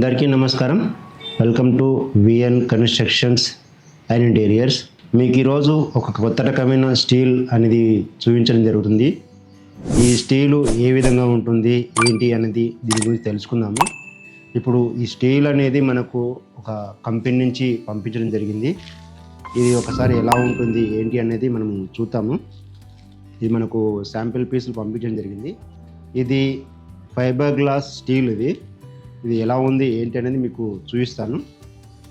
అందరికీ నమస్కారం. Welcome to VN constructions and interiors మీకు ఈరోజు ఒక కొత్త రకమైన స్టీల్ అనేది చూపించడం జరుగుతుంది. ఈ స్టీలు ఏ విధంగా ఉంటుంది ఏంటి అనేది దీని గురించి తెలుసుకుందాము. ఇప్పుడు ఈ స్టీల్ అనేది మనకు ఒక కంపెనీ నుంచి పంపించడం జరిగింది. ఇది ఒకసారి ఎలా ఉంటుంది ఏంటి అనేది మనం చూద్దాము. ఇది మనకు శాంపిల్ పీసులు పంపించడం జరిగింది. ఇది ఫైబర్ గ్లాస్ స్టీల్ ఇది. ఇది ఎలా ఉంది ఏంటి అనేది మీకు చూపిస్తాను.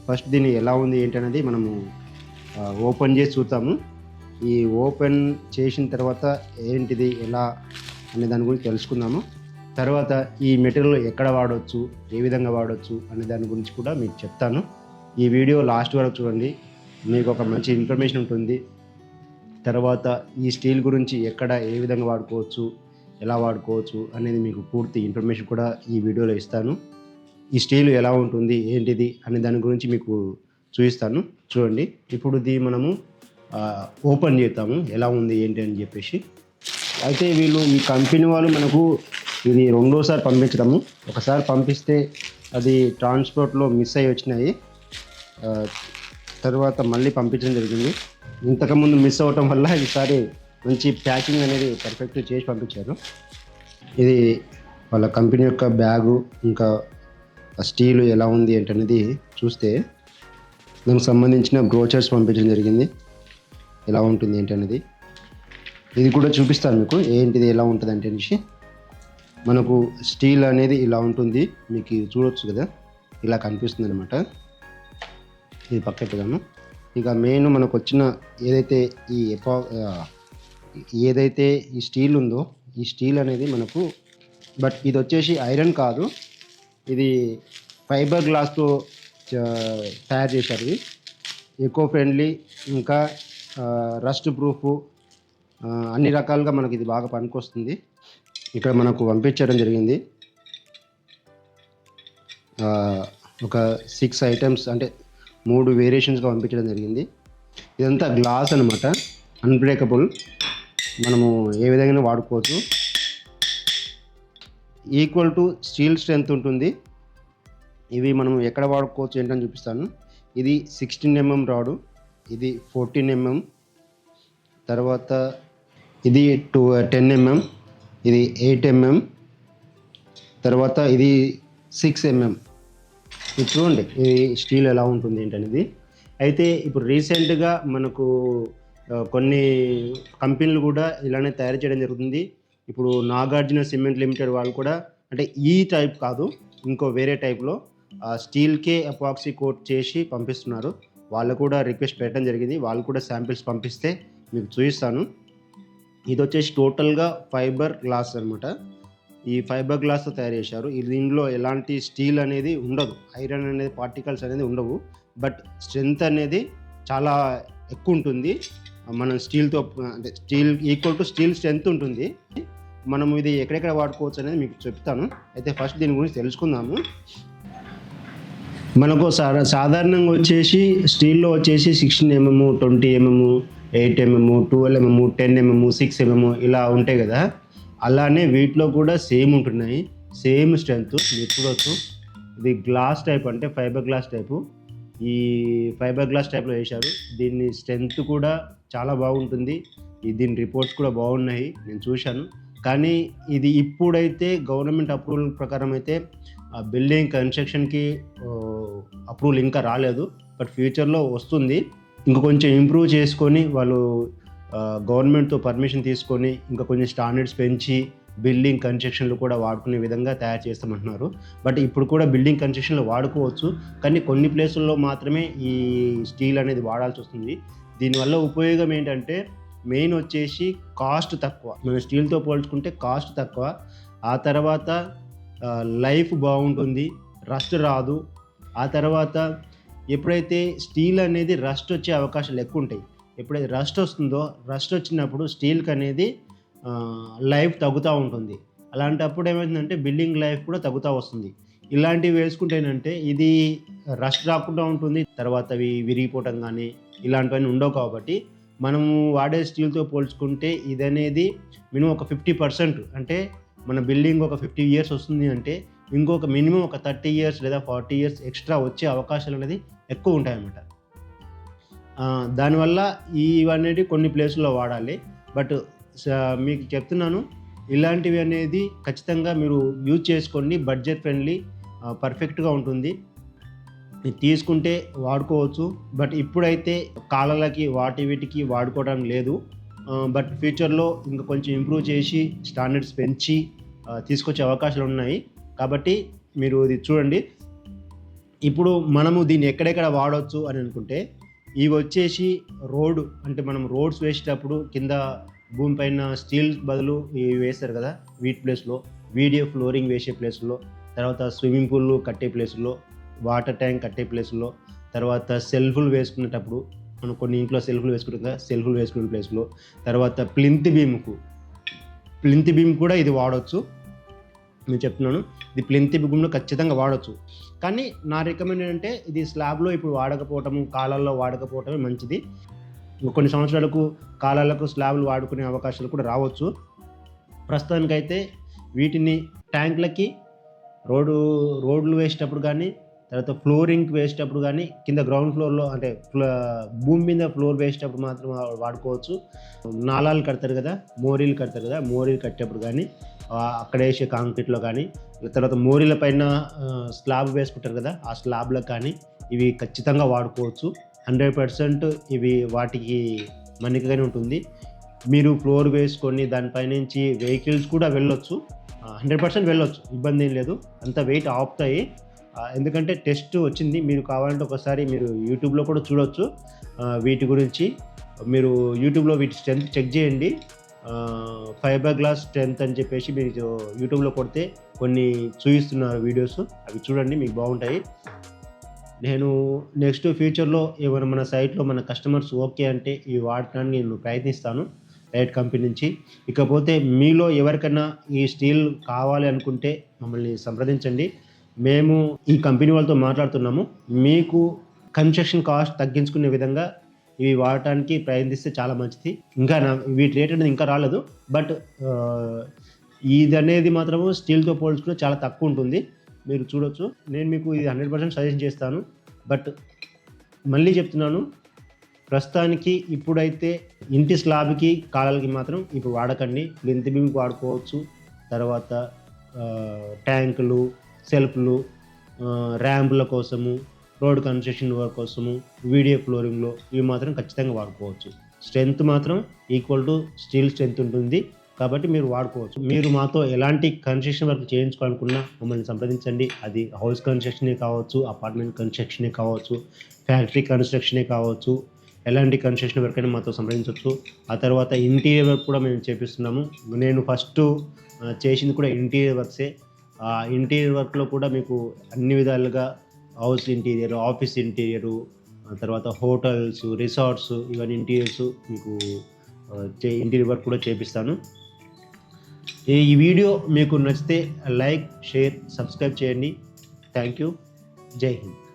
ఫస్ట్ దీన్ని ఎలా ఉంది ఏంటి అనేది మనము ఓపెన్ చేసి చూద్దాము. ఈ ఓపెన్ చేసిన తర్వాత ఏంటిది ఎలా అనే దాని గురించి తెలుసుకుందాము. తర్వాత ఈ మెటీరియల్ ఎక్కడ వాడవచ్చు ఏ విధంగా వాడవచ్చు అనే దాని గురించి కూడా మీకు చెప్తాను. ఈ వీడియో లాస్ట్ వరకు చూడండి. మీకు ఒక మంచి ఇన్ఫర్మేషన్ ఉంటుంది. తర్వాత ఈ స్టీల్ గురించి ఎక్కడ ఏ విధంగా వాడుకోవచ్చు ఎలా వాడుకోవచ్చు అనేది మీకు పూర్తి ఇన్ఫర్మేషన్ కూడా ఈ వీడియోలో ఇస్తాను. ఈ స్టీల్ ఎలా ఉంటుంది ఏంటిది అనే దాని గురించి మీకు చూపిస్తాను. చూడండి. ఇప్పుడు ఇది మనము ఓపెన్ చేద్దాము. ఎలా ఉంది ఏంటి అని చెప్పేసి. అయితే వీళ్ళు ఈ కంపెనీ వాళ్ళు మనకు ఇది రెండోసారి పంపించడము. ఒకసారి పంపిస్తే అది ట్రాన్స్పోర్ట్లో మిస్ అయ్యి వచ్చినాయి. తర్వాత మళ్ళీ పంపించడం జరిగింది. ఇంతకుముందు మిస్ అవ్వటం వల్ల ఈసారి మంచి ప్యాకింగ్ అనేది పర్ఫెక్ట్ చేసి పంపించారు. ఇది వాళ్ళ కంపెనీ యొక్క బ్యాగు ఇంకా ఆ స్టీలు ఎలా ఉంది ఏంటనేది చూస్తే దానికి సంబంధించిన బ్రోచర్స్ పంపించడం జరిగింది. ఎలా ఉంటుంది ఏంటనేది. ఇది కూడా చూపిస్తాను మీకు ఏంటిది ఎలా ఉంటుంది అంటే అనేసి. మనకు స్టీల్ అనేది ఇలా ఉంటుంది మీకు చూడొచ్చు కదా. ఇలా కనిపిస్తుంది అనమాట ఇది పక్కెట్టుగాను ఇక మెయిన్ మనకు వచ్చిన ఏదైతే ఈ ఎపా ఏదైతే ఈ స్టీల్ ఉందో ఈ స్టీల్ అనేది మనకు బట్ ఇది వచ్చేసి ఐరన్ కాదు. ఇది ఫైబర్ గ్లాస్తో తయారు చేశారు ఇది. ఎకో ఫ్రెండ్లీ ఇంకా రస్ట్ ప్రూఫ్ అన్ని రకాలుగా మనకి ఇది బాగా పనికొస్తుంది. ఇక్కడ మనకు పంపించడం జరిగింది. ఒక సిక్స్ ఐటమ్స్ అంటే మూడు వేరియేషన్స్గా పంపించడం జరిగింది. ఇదంతా గ్లాస్ అనమాట అన్బ్రేకబుల్ మనము ఏ విధంగా వాడుకోవచ్చు ఈక్వల్ టు స్టీల్ స్ట్రెంత్ ఉంటుంది. ఇవి మనం ఎక్కడ వాడుకోవచ్చు ఏంటని చూపిస్తాను. ఇది సిక్స్టీన్ ఎంఎం రాడు ఇది ఫోర్టీన్ ఎంఎం తర్వాత ఇది టూ టెన్ ఎంఎం ఇది ఎయిట్ ఎంఎం తర్వాత ఇది సిక్స్ ఎంఎం. ఇది చూడండి ఇది స్టీల్ ఎలా ఉంటుంది ఏంటనేది. అయితే ఇప్పుడు రీసెంట్గా మనకు కొన్ని కంపెనీలు కూడా ఇలానే తయారు చేయడం జరుగుతుంది. ఇప్పుడు నాగార్జున సిమెంట్ లిమిటెడ్ వాళ్ళు కూడా అంటే ఈ టైప్ కాదు ఇంకో వేరే టైప్లో స్టీల్కే అపాక్సీ కోట్ చేసి పంపిస్తున్నారు. వాళ్ళు కూడా రిక్వెస్ట్ పెట్టడం జరిగింది. వాళ్ళు కూడా శాంపిల్స్ పంపిస్తే మీకు చూపిస్తాను. ఇది వచ్చేసి టోటల్గా ఫైబర్ గ్లాస్ అనమాట ఈ ఫైబర్ గ్లాస్తో తయారు చేశారు. ఇది దీనిలో ఎలాంటి స్టీల్ అనేది ఉండదు. ఐరన్ అనేది పార్టికల్స్ అనేది ఉండవు. బట్ స్ట్రెంగ్త్ అనేది చాలా ఎక్కువ ఉంటుంది. మనం స్టీల్తో అంటే steel equal to steel strength ఉంటుంది. మనం ఇది ఎక్కడెక్కడ వాడుకోవచ్చు అనేది మీకు చెప్తాను. అయితే ఫస్ట్ దీని గురించి తెలుసుకుందాము. మనకు సా- సాధారణంగా వచ్చేసి స్టీల్లో వచ్చేసి sixteen mm twenty mm eight mm twelve mm ten mm six mm ఇలా ఉంటాయి కదా. అలానే వీటిలో కూడా సేమ్ ఉంటున్నాయి. సేమ్ స్ట్రెంత్ మీరు చూడొచ్చు. ఇది గ్లాస్ టైప్ అంటే ఫైబర్ గ్లాస్ టైపు. ఈ ఫైబర్ గ్లాస్ టైప్లో వేశారు. దీన్ని స్ట్రెంత్ కూడా చాలా బాగుంటుంది. దీని రిపోర్ట్స్ కూడా బాగున్నాయి. నేను చూశాను. కానీ ఇది ఇప్పుడైతే గవర్నమెంట్ అప్రూవల్ ప్రకారం అయితే ఆ బిల్డింగ్ కన్స్ట్రక్షన్కి అప్రూవల్ ఇంకా రాలేదు. బట్ ఫ్యూచర్లో వస్తుంది. ఇంకా కొంచెం ఇంప్రూవ్ చేసుకొని వాళ్ళు గవర్నమెంట్తో పర్మిషన్ తీసుకొని ఇంకా కొంచెం స్టాండర్డ్స్ పెంచి బిల్డింగ్ కన్స్ట్రక్షన్లు కూడా వాడుకునే విధంగా తయారు చేస్తామంటున్నారు. బట్ ఇప్పుడు కూడా బిల్డింగ్ కన్స్ట్రక్షన్లు వాడుకోవచ్చు. కానీ కొన్ని ప్లేసుల్లో మాత్రమే ఈ స్టీల్ అనేది వాడాల్సి వస్తుంది. దీనివల్ల ఉపయోగం ఏంటంటే మెయిన్ వచ్చేసి కాస్ట్ తక్కువ. మన స్టీల్తో పోల్చుకుంటే కాస్ట్ తక్కువ. ఆ తర్వాత లైఫ్ బాగుంటుంది రస్ట్ రాదు. ఆ తర్వాత ఎప్పుడైతే స్టీల్ అనేది రస్ట్ వచ్చే అవకాశాలు ఎక్కువ ఉంటాయి ఎప్పుడైతే రస్ట్ వస్తుందో రస్ట్ వచ్చినప్పుడు స్టీల్కి అనేది లైఫ్ తగ్గుతూ ఉంటుంది. అలాంటప్పుడు ఏమైందంటే బిల్డింగ్ లైఫ్ కూడా తగ్గుతూ వస్తుంది. ఇలాంటివి వేసుకుంటేనంటే ఇది రస్ట్ రాకుండా ఉంటుంది తర్వాత అవి విరిగిపోవటం కానీ ఇలాంటివన్నీ ఉండవు కాబట్టి మనము వాడే స్టీల్తో పోల్చుకుంటే ఇది అనేది మినిమం ఒక ఫిఫ్టీ పర్సెంట్. అంటే మన బిల్డింగ్ ఒక ఫిఫ్టీ ఇయర్స్ వస్తుంది అంటే ఇంకొక మినిమం ఒక థర్టీ ఇయర్స్ లేదా ఫార్టీ ఇయర్స్ ఎక్స్ట్రా వచ్చే అవకాశాలు అనేది ఎక్కువ ఉంటాయన్నమాట. దానివల్ల ఇవన్నీ కొన్ని ప్లేసుల్లో వాడాలి. బట్ స- మీకు చెప్తున్నాను ఇలాంటివి అనేది ఖచ్చితంగా మీరు యూజ్ చేసుకోండి. బడ్జెట్ ఫ్రెండ్లీ పర్ఫెక్ట్గా ఉంటుంది. తీసుకుంటే వాడుకోవచ్చు. బట్ ఇప్పుడైతే కాలాలకి వాటి వీటికి వాడుకోవడం లేదు. బట్ ఫ్యూచర్లో ఇంకా కొంచెం ఇంప్రూవ్ చేసి స్టాండర్డ్స్ పెంచి తీసుకొచ్చే అవకాశాలు ఉన్నాయి. కాబట్టి మీరు ఇది చూడండి. ఇప్పుడు మనము దీన్ని ఎక్కడెక్కడ వాడవచ్చు అని అనుకుంటే ఇవి వచ్చేసి రోడ్ అంటే మనం రోడ్స్ వేసేటప్పుడు కింద భూమి పైన స్టీల్ బదులు ఇవి వేస్తారు కదా వీట్ ప్లేస్లో. వీడియో ఫ్లోరింగ్ వేసే ప్లేస్లో. తర్వాత స్విమ్మింగ్ పూల్ కట్టే ప్లేస్లో. వాటర్ ట్యాంక్ కట్టే ప్లేస్లో తర్వాత సెల్ఫ్లు వేసుకునేటప్పుడు మనం కొన్ని ఇంట్లో సెల్ఫ్లు వేసుకుంటాం కదా సెల్ఫ్లు వేసుకునే ప్లేస్లో తర్వాత ప్లింత్ బీమ్కు. ప్లింత్ బీమ్ కూడా ఇది వాడవచ్చు నేను చెప్తున్నాను ఇది ప్లింత్ బీమ్లో ఖచ్చితంగా వాడవచ్చు కానీ నా రికమెండ్ ఏంటంటే ఇది స్లాబ్లో ఇప్పుడు వాడకపోవటము కాలాల్లో వాడకపోవటమే మంచిది. కొన్ని సంవత్సరాలకు కాలాలకు స్లాబ్లు వాడుకునే అవకాశాలు కూడా రావచ్చు. ప్రస్తుతానికైతే వీటిని ట్యాంక్లకి రోడ్డు రోడ్లు వేసేటప్పుడు కానీ తర్వాత ఫ్లోరింగ్ వేసేటప్పుడు కానీ కింద గ్రౌండ్ ఫ్లోర్లో అంటే ఫ్ల- భూమి మీద ఫ్లోర్ వేసేటప్పుడు మాత్రం వాడుకోవచ్చు. నాళాలు కడతారు కదా మోరీలు కడతారు కదా మోరీలు కట్టేటప్పుడు కానీ అక్కడ వేసే కాంక్రీట్లో కానీ తర్వాత మోరీల పైన స్లాబ్ వేసుకుంటారు కదా ఆ స్లాబ్లకు కానీ ఇవి ఖచ్చితంగా వాడుకోవచ్చు. హండ్రెడ్ పర్సెంట్ ఇవి వాటికి మన్నికగానే ఉంటుంది. మీరు ఫ్లోర్ వేసుకొని దానిపైనుంచి వెహికల్స్ కూడా వెళ్ళొచ్చు. హండ్రెడ్ పర్సెంట్ వెళ్ళొచ్చు ఇబ్బంది ఏం లేదు. అంత వెయిట్ ఆపుతాయి. ఎందుకంటే టెస్ట్ వచ్చింది మీరు కావాలంటే ఒకసారి మీరు యూట్యూబ్లో కూడా చూడవచ్చు వీటి గురించి మీరు యూట్యూబ్లో వీటి స్ట్రెంత్ చెక్ చేయండి. ఫైబర్ గ్లాస్ స్ట్రెంత్ అని చెప్పేసి మీరు యూట్యూబ్లో కొడితే కొన్ని చూపిస్తున్నారు వీడియోస్. అవి చూడండి మీకు బాగుంటాయి. నేను నెక్స్ట్ ఫ్యూచర్లో ఏమైనా మన సైట్లో మన కస్టమర్స్ ఓకే అంటే ఇవి వాడటానికి నేను ప్రయత్నిస్తాను లైట్ కంపెనీ నుంచి. ఇకపోతే మీలో ఎవరికైనా ఈ స్టీల్ కావాలి అనుకుంటే మమ్మల్ని సంప్రదించండి. మేము ఈ కంపెనీ వాళ్ళతో మాట్లాడుతున్నాము. మీకు కన్స్ట్రక్షన్ కాస్ట్ తగ్గించుకునే విధంగా ఇవి వాడటానికి ప్రయత్నిస్తే చాలా మంచిది. ఇంకా నా వీటి రేట్ అనేది ఇంకా రాలేదు. బట్ ఇది అనేది మాత్రము స్టీల్తో పోల్చుకుంటే చాలా తక్కువ ఉంటుంది. మీరు చూడొచ్చు. నేను మీకు ఇది హండ్రెడ్ పర్సెంట్ సజెషన్ చేస్తాను. బట్ మళ్ళీ చెప్తున్నాను. ప్రస్తుతానికి ఇప్పుడైతే ఇంటి స్లాబ్కి కాలాలకి మాత్రం ఇప్పుడు వాడకండి. లెంత్ బీమ్కి వాడుకోవచ్చు. తర్వాత ట్యాంకులు సెల్ఫ్లు ర్యాంపుల కోసము రోడ్ కన్స్ట్రక్షన్ వర్క్ కోసము వీడియో ఫ్లోరింగ్లో ఇవి మాత్రం ఖచ్చితంగా వాడుకోవచ్చు. స్ట్రెంత్ మాత్రం ఈక్వల్ టు స్టీల్ స్ట్రెంత్ ఉంటుంది కాబట్టి మీరు వాడుకోవచ్చు. మీరు మాతో ఎలాంటి కన్స్ట్రక్షన్ వర్క్ చేయించుకోవాలనుకున్నా మమ్మల్ని సంప్రదించండి. అది హౌస్ కన్స్ట్రక్షనే కావచ్చు అపార్ట్మెంట్ కన్స్ట్రక్షనే కావచ్చు ఫ్యాక్టరీ కన్స్ట్రక్షనే కావచ్చు ఎలాంటి కన్స్ట్రక్షన్ వర్క్ అయినా మాతో సంప్రదించవచ్చు. ఆ తర్వాత ఇంటీరియర్ వర్క్ కూడా మేము చేపిస్తున్నాము. నేను ఫస్ట్ చేసింది కూడా ఇంటీరియర్ వర్క్సే. ఇంటీరియర్ వర్క్లో కూడా మీకు అన్ని విధాలుగా హౌస్ ఇంటీరియర్ ఆఫీస్ ఇంటీరియరు తర్వాత హోటల్స్ రిసార్ట్స్ ఇవన్నీ ఇంటీరియర్స్ మీకు చే ఇంటీరియర్ వర్క్ కూడా చేపిస్తాను. ఈ ఈ వీడియో మీకు నచ్చితే లైక్ షేర్ సబ్స్క్రైబ్ చేయండి. థ్యాంక్ యూ జై హింద్.